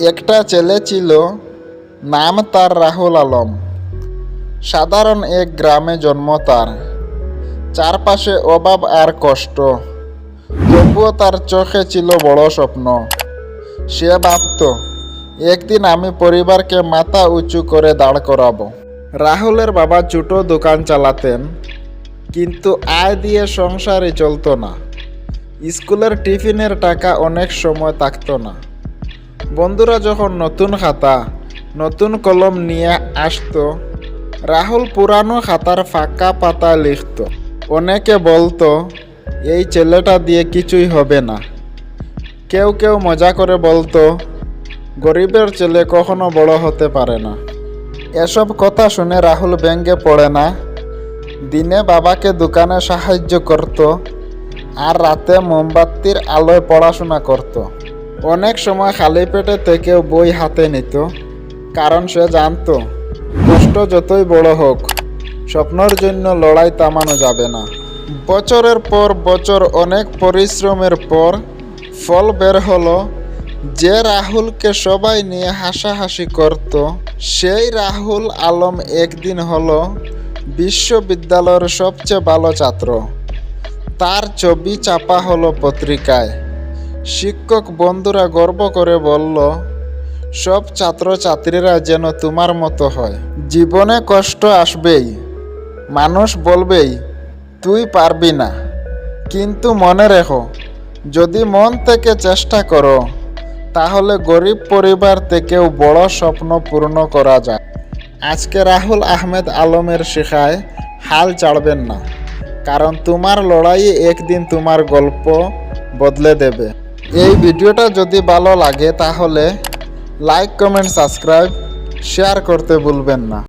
একটা ছেলে ছিল, নাম তার রাহুল আলম। সাধারণ এক গ্রামে জন্ম তার। চারপাশে অভাব আর কষ্ট। তবুও তার চোখে ছিল বড় স্বপ্ন। সে ভাবত, একদিন আমি পরিবারকে মাথা উঁচু করে দাঁড় করাবো। রাহুলের বাবা ছোটো দোকান চালাতেন, কিন্তু আয় দিয়ে সংসারই চলতো না। স্কুলের টিফিনের টাকা অনেক সময় থাকতো না। বন্ধুরা যখন নতুন খাতা, নতুন কলম নিয়ে আসতো, রাহুল পুরানো খাতার ফাঁকা পাতা লিখত। অনেকে বলতো, এই ছেলেটা দিয়ে কিছুই হবে না। কেউ কেউ মজা করে বলতো, গরিবের ছেলে কখনো বড় হতে পারে না। এসব কথা শুনে রাহুল ব্যঙ্গে পড়ে না। দিনে বাবাকে দোকানে সাহায্য করত, আর রাতে মোমবাতির আলোয় পড়াশোনা করত। অনেক সময় খালি পেটে থেকেও বই হাতে নিত, কারণ সে জানতো, কষ্ট যতই বড় হোক, স্বপ্নর জন্য লড়াই থামানো যাবে না। বছরের পর বছর, অনেক পরিশ্রমের পর ফল বের হলো, যে রাহুলকে সবাই নিয়ে হাসাহাসি করত, সেই রাহুল আলম একদিন হলো বিশ্ববিদ্যালয়ের সবচেয়ে ভালো ছাত্র। তার ছবি চাপা হলো পত্রিকায়। শিক্ষক বন্ধুরা গর্ব করে বলল, সব ছাত্রছাত্রীরা যেন তোমার মতো হয়। জীবনে কষ্ট আসবেই। মানুষ বলবেই, তুই পারবি না। কিন্তু মনে রেখো, যদি মন থেকে চেষ্টা করো, তাহলে গরিব পরিবার থেকেও বড় স্বপ্ন পূর্ণ করা যায়। আজকে রাহুল আহমেদ আলমের শেখায়, হাল ছাড়বেন না। কারণ তোমার লড়াই একদিন তোমার গল্প বদলে দেবে। এই ভিডিওটা যদি ভালো লাগে তাহলে লাইক কমেন্ট সাবস্ক্রাইব শেয়ার করতে ভুলবেন না।